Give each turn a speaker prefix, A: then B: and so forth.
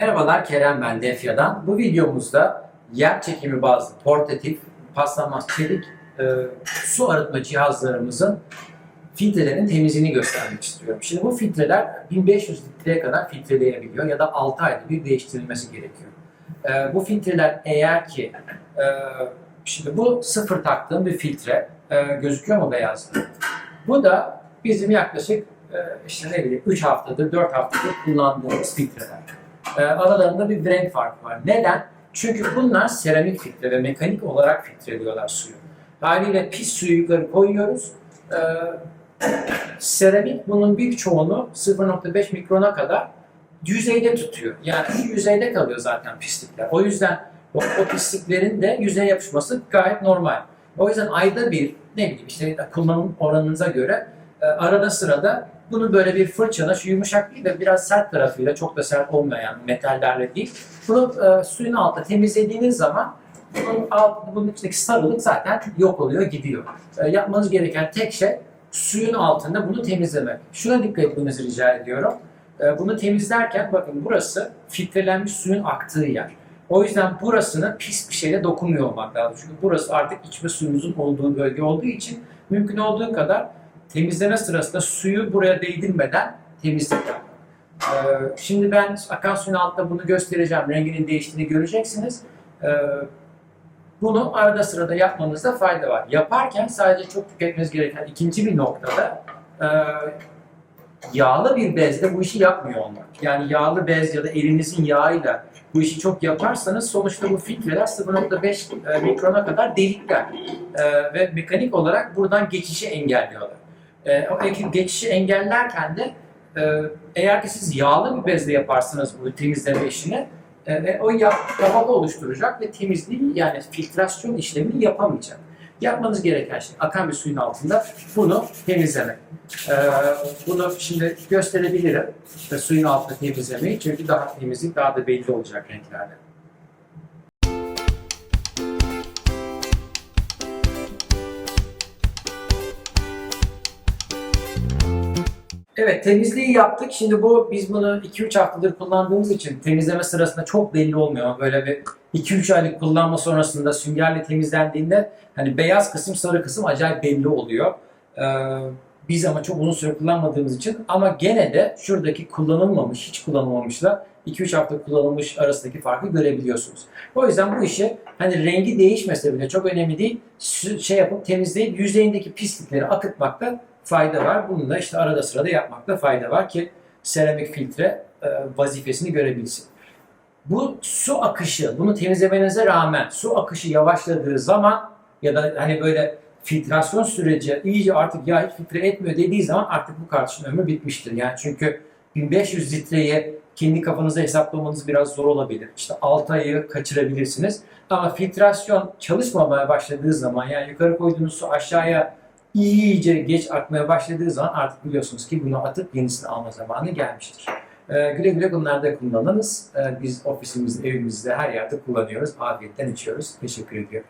A: Merhabalar Kerem ben Defya'dan. Bu videomuzda yer çekimi bazlı portatif paslanmaz çelik e, su arıtma cihazlarımızın filtrelerin temizliğini göstermek istiyorum. Şimdi bu filtreler 1500 litreye kadar filtreleyebiliyor ya da 6 ayda bir değiştirilmesi gerekiyor. E, bu filtreler eğer ki e, şimdi bu sıfır taktığım bir filtre e, gözüküyor mu beyaz? Bu da bizim yaklaşık e, işte ne bileyim 3 haftadır 4 haftadır kullandığımız filtreler. E, aralarında bir renk farkı var. Neden? Çünkü bunlar seramik filtre ve mekanik olarak filtreliyorlar suyu. Haliyle pis suyu yukarı koyuyoruz. E, seramik bunun birçoğunu 0.5 mikrona kadar yüzeyde tutuyor. Yani yüzeyde kalıyor zaten pislikler. O yüzden o, o pisliklerin de yüzeye yapışması gayet normal. O yüzden ayda bir ne bileyim işte kullanım oranınıza göre e, arada sırada bunu böyle bir fırçala şu yumuşak değil de biraz sert tarafıyla çok da sert olmayan metallerle değil bunu e, suyun altında temizlediğiniz zaman bunun, alt, bunun içindeki sarılık zaten yok oluyor gidiyor. E, yapmanız gereken tek şey suyun altında bunu temizlemek. Şuna dikkat etmenizi rica ediyorum. E, bunu temizlerken bakın burası filtrelenmiş suyun aktığı yer. O yüzden burasına pis bir şeyle dokunmuyor olmak lazım. Çünkü burası artık içme suyunuzun olduğu bölge olduğu için mümkün olduğu kadar temizleme sırasında suyu buraya değdirmeden temizlik. Ee, şimdi ben akan suyun altında bunu göstereceğim. Renginin değiştiğini göreceksiniz. Ee, bunu arada sırada yapmanızda fayda var. Yaparken sadece çok tüketmeniz gereken ikinci bir noktada e, yağlı bir bezle bu işi yapmıyor olmak. Yani yağlı bez ya da elinizin yağıyla bu işi çok yaparsanız sonuçta bu filtreler 0.5 e, mikrona kadar delikler E, ve mekanik olarak buradan geçişi engelliyorlar. E, o geçişi engellerken de e, eğer ki siz yağlı bir bezle yaparsanız bu temizleme işini e, o tabaka oluşturacak ve temizliği yani filtrasyon işlemini yapamayacak. Yapmanız gereken şey akan bir suyun altında bunu temizlemek. Ee, bunu şimdi gösterebilirim e, suyun altında temizlemeyi çünkü daha temizlik daha da belli olacak renklerde. Evet temizliği yaptık. Şimdi bu biz bunu 2-3 haftadır kullandığımız için temizleme sırasında çok belli olmuyor. Böyle bir 2-3 aylık kullanma sonrasında süngerle temizlendiğinde hani beyaz kısım sarı kısım acayip belli oluyor. Ee, biz ama çok uzun süre kullanmadığımız için ama gene de şuradaki kullanılmamış, hiç kullanılmamışla 2-3 hafta kullanılmış arasındaki farkı görebiliyorsunuz. O yüzden bu işi hani rengi değişmese bile çok önemli değil. Şey yapıp temizleyip yüzeyindeki pislikleri akıtmakta fayda var. Bunu da işte arada sırada yapmakta fayda var ki seramik filtre e, vazifesini görebilsin. Bu su akışı, bunu temizlemenize rağmen su akışı yavaşladığı zaman ya da hani böyle filtrasyon süreci iyice artık ya hiç filtre etmiyor dediği zaman artık bu kartuşun ömrü bitmiştir. Yani çünkü 1500 litreyi kendi kafanıza hesaplamanız biraz zor olabilir. İşte 6 ayı kaçırabilirsiniz. Ama filtrasyon çalışmamaya başladığı zaman yani yukarı koyduğunuz su aşağıya iyice geç akmaya başladığı zaman artık biliyorsunuz ki bunu atıp yenisini alma zamanı gelmiştir. Ee, güle güle bunları da kullanınız. Ee, biz ofisimizde, evimizde her yerde kullanıyoruz. Afiyetten içiyoruz. Teşekkür ediyorum.